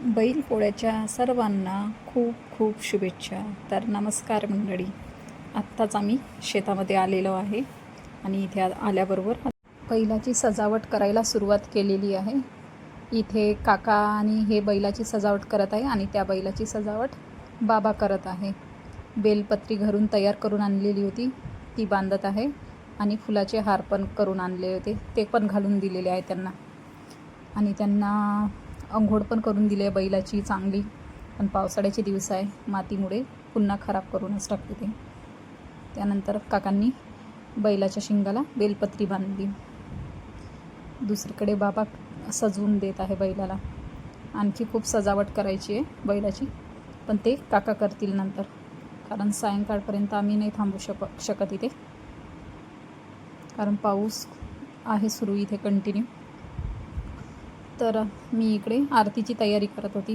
बैलपोळ्याच्या सर्वांना खूप खूप शुभेच्छा. तर नमस्कार मंडळी. आत्ताच आम्ही शेतामध्ये आलेलो आहे आणि इथे आ- आल्याबरोबर बैलाची सजावट करायला सुरुवात केलेली आहे. इथे काका आणि हे बैलाची सजावट करत आहे आणि त्या बैलाची सजावट बाबा करत आहे. बेलपत्री घरून तयार करून आणलेली होती. ती बांधत आहे आणि फुलाचे हार पण करून आणले होते. ते पण घालून दिलेले आहे त्यांना. आणि त्यांना अंघोळ पण करून दिली आहे बैलाची चांगली. पण पावसाळ्याचे दिवस आहे मातीमुळे पुन्हा खराब करूनच टाकते ते. त्यानंतर काकांनी बैलाच्या शिंगाला बेलपत्री बांधली. दुसरीकडे बाबा सजवून देत आहे बैलाला. आणखी खूप सजावट करायची आहे बैलाची पण ते काका करतील नंतर. कारण सायंकाळपर्यंत आम्ही नाही थांबू शक शकत इथे. कारण पाऊस आहे सुरू इथे कंटिन्यू तर मी इकडे आरतीची तयारी करत होती.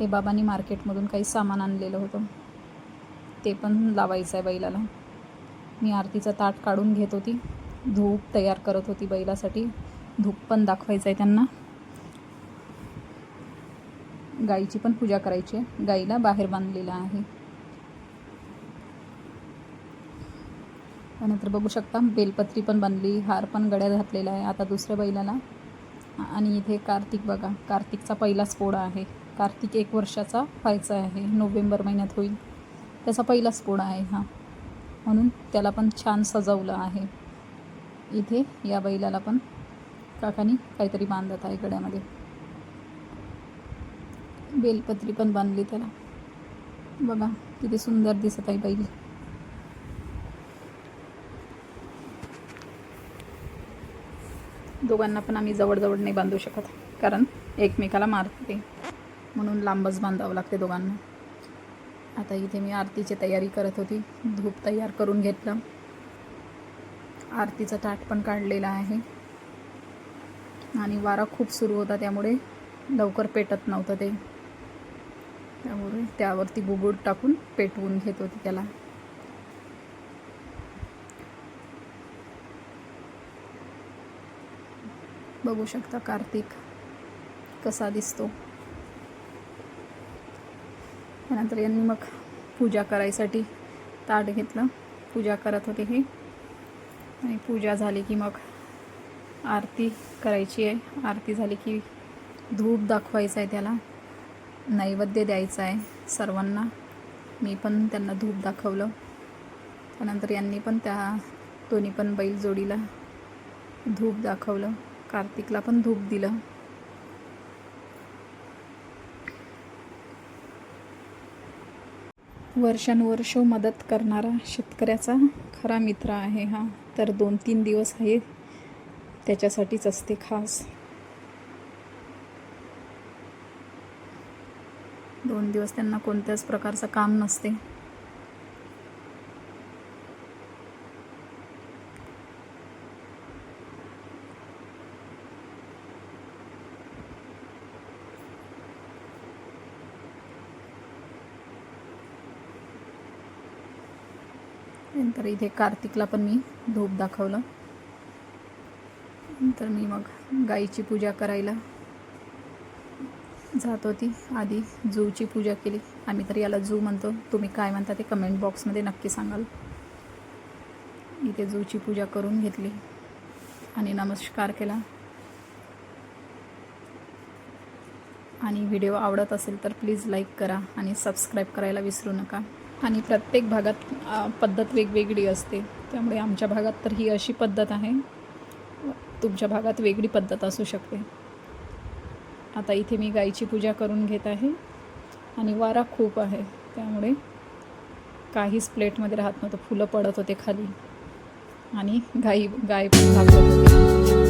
हे बाबांनी मार्केटमधून काही सामान आणलेलं होतं. ते पण लावायचं आहे बैलाला. मी आरतीचं ताट काढून घेत होती. धूप तयार करत होती बैलासाठी. धूप पण दाखवायचं आहे त्यांना. गाईची पण पूजा करायची आहे. गाईला बाहेर बांधलेलं आहे. त्यानंतर बघू शकता बेलपत्री पण बांधली हार पण गड्या घातलेला आहे. आता दुसऱ्या बैलाला आणि इथे कार्तिक बघा कार्तिकचा पहिलाच पोळा आहे. कार्तिक एक वर्षाचा व्हायचा आहे. नोव्हेंबर महिन्यात होईल. त्याचा पहिलाच पोळा आहे हा. म्हणून त्याला पण छान सजवलं आहे. इथे या बैलाला पण काकानी काहीतरी बांधत आहे गड्यामध्ये. बेलपत्री पण बांधली त्याला. बघा किती सुंदर दिसत आहे बैल. दोघांना पण आम्ही जवळजवळ नाही बांधू शकत कारण एकमेकाला मारते. म्हणून लांबच बांधावं लागते दोघांना. आता इथे मी आरतीची तयारी करत होती. धूप तयार करून घेतलं. आरतीचा ताट पण काढलेला आहे. आणि वारा खूप सुरू होता त्यामुळे लवकर पेटत नव्हतं ते. त्यामुळे त्यावरती बुबुड टाकून पेटवून घेत होती त्याला. बघू शकता कार्तिक कसा दिसतो. त्यानंतर यांनी मग पूजा करायसाठी ताट घेतलं. पूजा करत होते हे. आणि पूजा झाली की मग आरती करायची आहे. आरती झाली की धूप दाखवायचं आहे त्याला. नैवेद्य द्यायचा आहे सर्वांना. मी पण त्यांना धूप दाखवलं. त्यानंतर यांनी पण त्या दोन्ही पण बैल जोडीला धूप दाखवलं. कार्तिकला पण धूप दिलं. वर्षानुवर्ष मदत करणारा शेतकऱ्याचा खरा मित्र आहे हा. तर दोन तीन दिवस आहे त्याच्यासाठीच असते खास. दोन दिवस त्यांना कोणत्याच प्रकारचं काम नसते. नंतर इथे कार्तिकला पण मी धूप दाखवलं. नंतर मी मग गाईची पूजा करायला जात होती. आधी जूची पूजा केली. आम्ही तर याला जू म्हणतो. तुम्ही काय म्हणता ते कमेंट बॉक्समध्ये नक्की सांगाल. इथे जूची पूजा करून घेतली. आणि नमस्कार केला. आणि व्हिडिओ आवडत असेल तर प्लीज लाईक करा आणि सबस्क्राईब करायला विसरू नका. आणि प्रत्येक भागात पद्धत वेगवेगळी असते. त्यामुळे आमच्या भागात तर ही अशी पद्धत आहे. तुमच्या भागात वेगळी पद्धत असू शकते. आता इथे मी गाईची पूजा करून घेत आहे आणि वारा खूप आहे. त्यामुळे काहीच प्लेटमध्ये राहत नव्हतं. फुलं पडत होते खाली. आणि गाई गाय पण होती.